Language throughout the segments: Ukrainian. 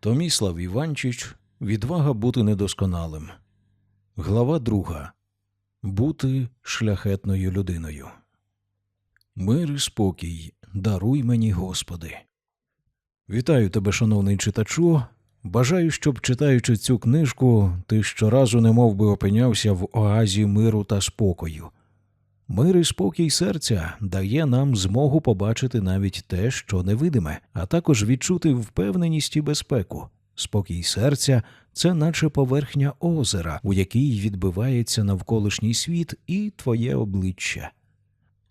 Томіслав Іванчич Відвага бути недосконалим. Глава друга. Бути шляхетною людиною. Мир і спокій. Даруй мені, Господи. Вітаю тебе, шановний читачу. Бажаю, щоб, читаючи цю книжку, ти щоразу немов би опинявся в оазі миру та спокою. Мир і спокій серця дає нам змогу побачити навіть те, що невидиме, а також відчути впевненість і безпеку. Спокій серця це наче поверхня озера, у якій відбивається навколишній світ і твоє обличчя.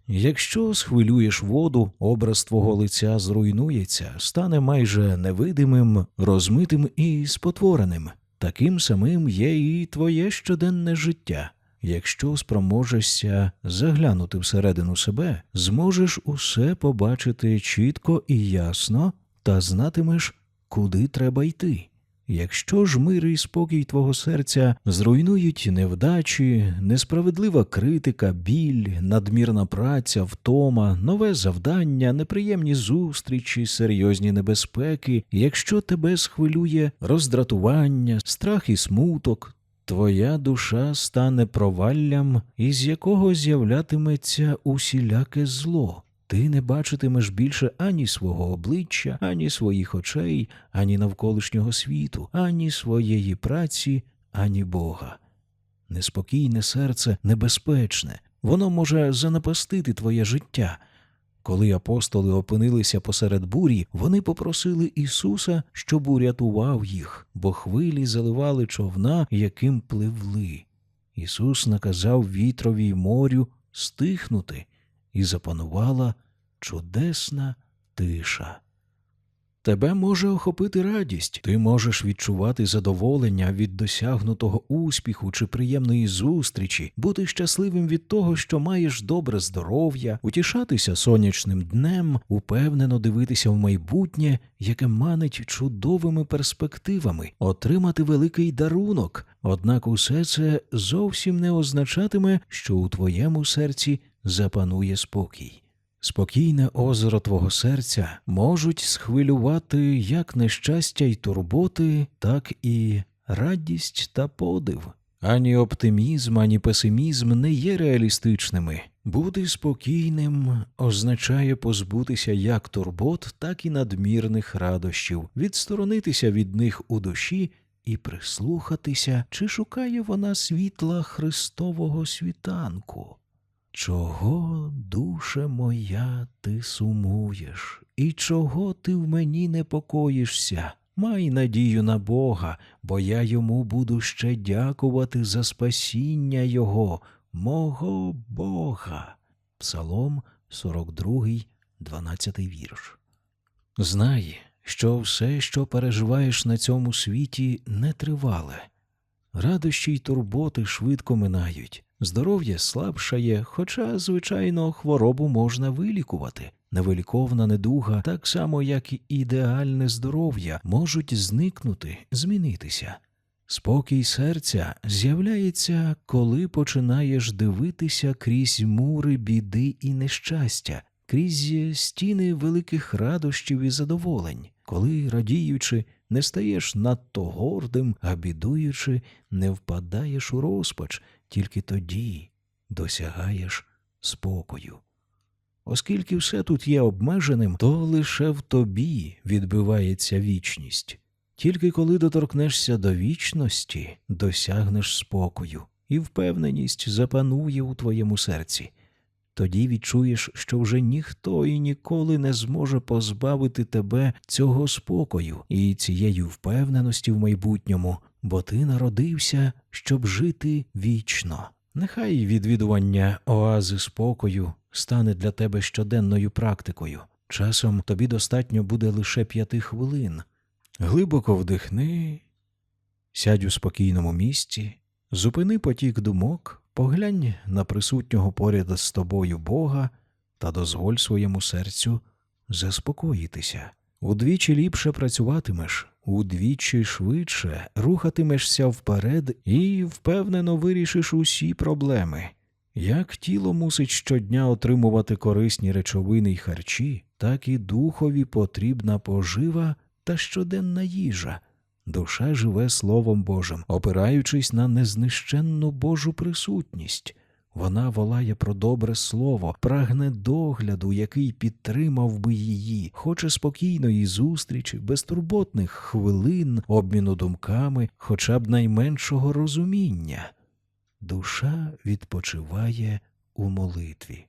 Якщо схвилюєш воду, образ твого лиця зруйнується, стане майже невидимим, розмитим і спотвореним. Таким самим є і твоє щоденне життя. Якщо спроможешся заглянути всередину себе, зможеш усе побачити чітко і ясно та знатимеш, куди треба йти. Якщо ж мир і спокій твого серця зруйнують невдачі, несправедлива критика, біль, надмірна праця, втома, нове завдання, неприємні зустрічі, серйозні небезпеки, якщо тебе схвилює роздратування, страх і смуток, твоя душа стане проваллям, із якого з'являтиметься усіляке зло. Ти не бачитимеш більше ані свого обличчя, ані своїх очей, ані навколишнього світу, ані своєї праці, ані Бога. Неспокійне серце небезпечне, воно може занапастити твоє життя. Коли апостоли опинилися посеред бурі, вони попросили Ісуса, щоб урятував їх, бо хвилі заливали човна, яким пливли. Ісус наказав вітрові й морю стихнути і запанувала чудесна тиша. Тебе може охопити радість, ти можеш відчувати задоволення від досягнутого успіху чи приємної зустрічі, бути щасливим від того, що маєш добре здоров'я, утішатися сонячним днем, упевнено дивитися в майбутнє, яке манить чудовими перспективами, отримати великий дарунок. Однак усе це зовсім не означатиме, що у твоєму серці запанує спокій. Спокійне озеро твого серця можуть схвилювати як нещастя й турботи, так і радість та подив. Ані оптимізм, ані песимізм не є реалістичними. Бути спокійним означає позбутися як турбот, так і надмірних радощів, відсторонитися від них у душі і прислухатися, чи шукає вона світла Христового світанку. Чого, душе моя, ти сумуєш, і чого ти в мені непокоїшся? Май надію на Бога, бо я йому буду ще дякувати за спасіння Його, мого Бога. Псалом 42, 12 вірш. Знай, що все, що переживаєш на цьому світі, нетривале. Радощі й турботи швидко минають. Здоров'я слабшає, хоча, звичайно, хворобу можна вилікувати. Невиліковна недуга, так само як і ідеальне здоров'я, можуть зникнути, змінитися. Спокій серця з'являється, коли починаєш дивитися крізь мури біди і нещастя, крізь стіни великих радощів і задоволень, коли, радіючи, не стаєш надто гордим, а бідуючи, не впадаєш у розпач, тільки тоді досягаєш спокою. Оскільки все тут є обмеженим, то лише в тобі відбивається вічність. Тільки коли доторкнешся до вічності, досягнеш спокою, і впевненість запанує у твоєму серці. Тоді відчуєш, що вже ніхто і ніколи не зможе позбавити тебе цього спокою і цієї впевненості в майбутньому, бо ти народився, щоб жити вічно. Нехай відвідування оази спокою стане для тебе щоденною практикою. Часом тобі достатньо буде лише п'яти хвилин. Глибоко вдихни, сядь у спокійному місці, зупини потік думок, поглянь на присутнього поряд з тобою Бога та дозволь своєму серцю заспокоїтися. Удвічі ліпше працюватимеш, удвічі швидше рухатимешся вперед і впевнено вирішиш усі проблеми. Як тіло мусить щодня отримувати корисні речовини й харчі, так і духові потрібна пожива та щоденна їжа. Душа живе Словом Божим, опираючись на незнищенну Божу присутність. Вона волає про добре слово, прагне догляду, який підтримав би її, хоче спокійної зустрічі, безтурботних хвилин, обміну думками, хоча б найменшого розуміння. Душа відпочиває у молитві.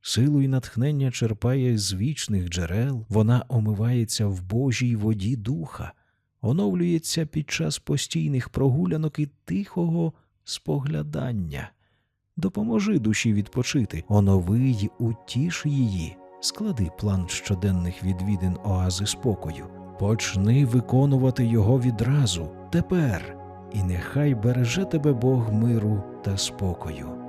Силу і натхнення черпає з вічних джерел, вона омивається в Божій воді духа, оновлюється під час постійних прогулянок і тихого споглядання. Допоможи душі відпочити, онови й утіш її, склади план щоденних відвідин оази спокою, почни виконувати його відразу, тепер, і нехай береже тебе Бог миру та спокою.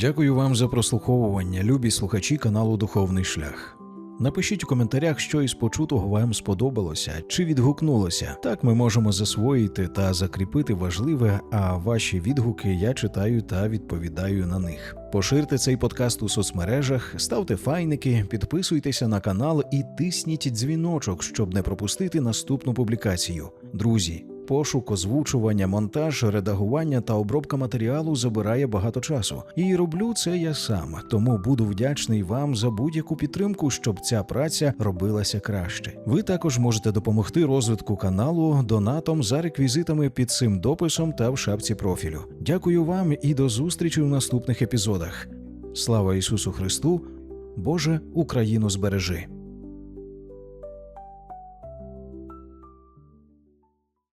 Дякую вам за прослуховування, любі слухачі каналу Духовний Шлях. Напишіть у коментарях, що із почутого вам сподобалося чи відгукнулося. Так ми можемо засвоїти та закріпити важливе, а ваші відгуки я читаю та відповідаю на них. Поширте цей подкаст у соцмережах, ставте файники, підписуйтеся на канал і тисніть дзвіночок, щоб не пропустити наступну публікацію. Друзі, Пошук, озвучування, монтаж, редагування та обробка матеріалу забирає багато часу. І роблю це я сам, тому буду вдячний вам за будь-яку підтримку, щоб ця праця робилася краще. Ви також можете допомогти розвитку каналу донатом за реквізитами під цим дописом та в шапці профілю. Дякую вам і до зустрічі в наступних епізодах. Слава Ісусу Христу! Боже, Україну збережи!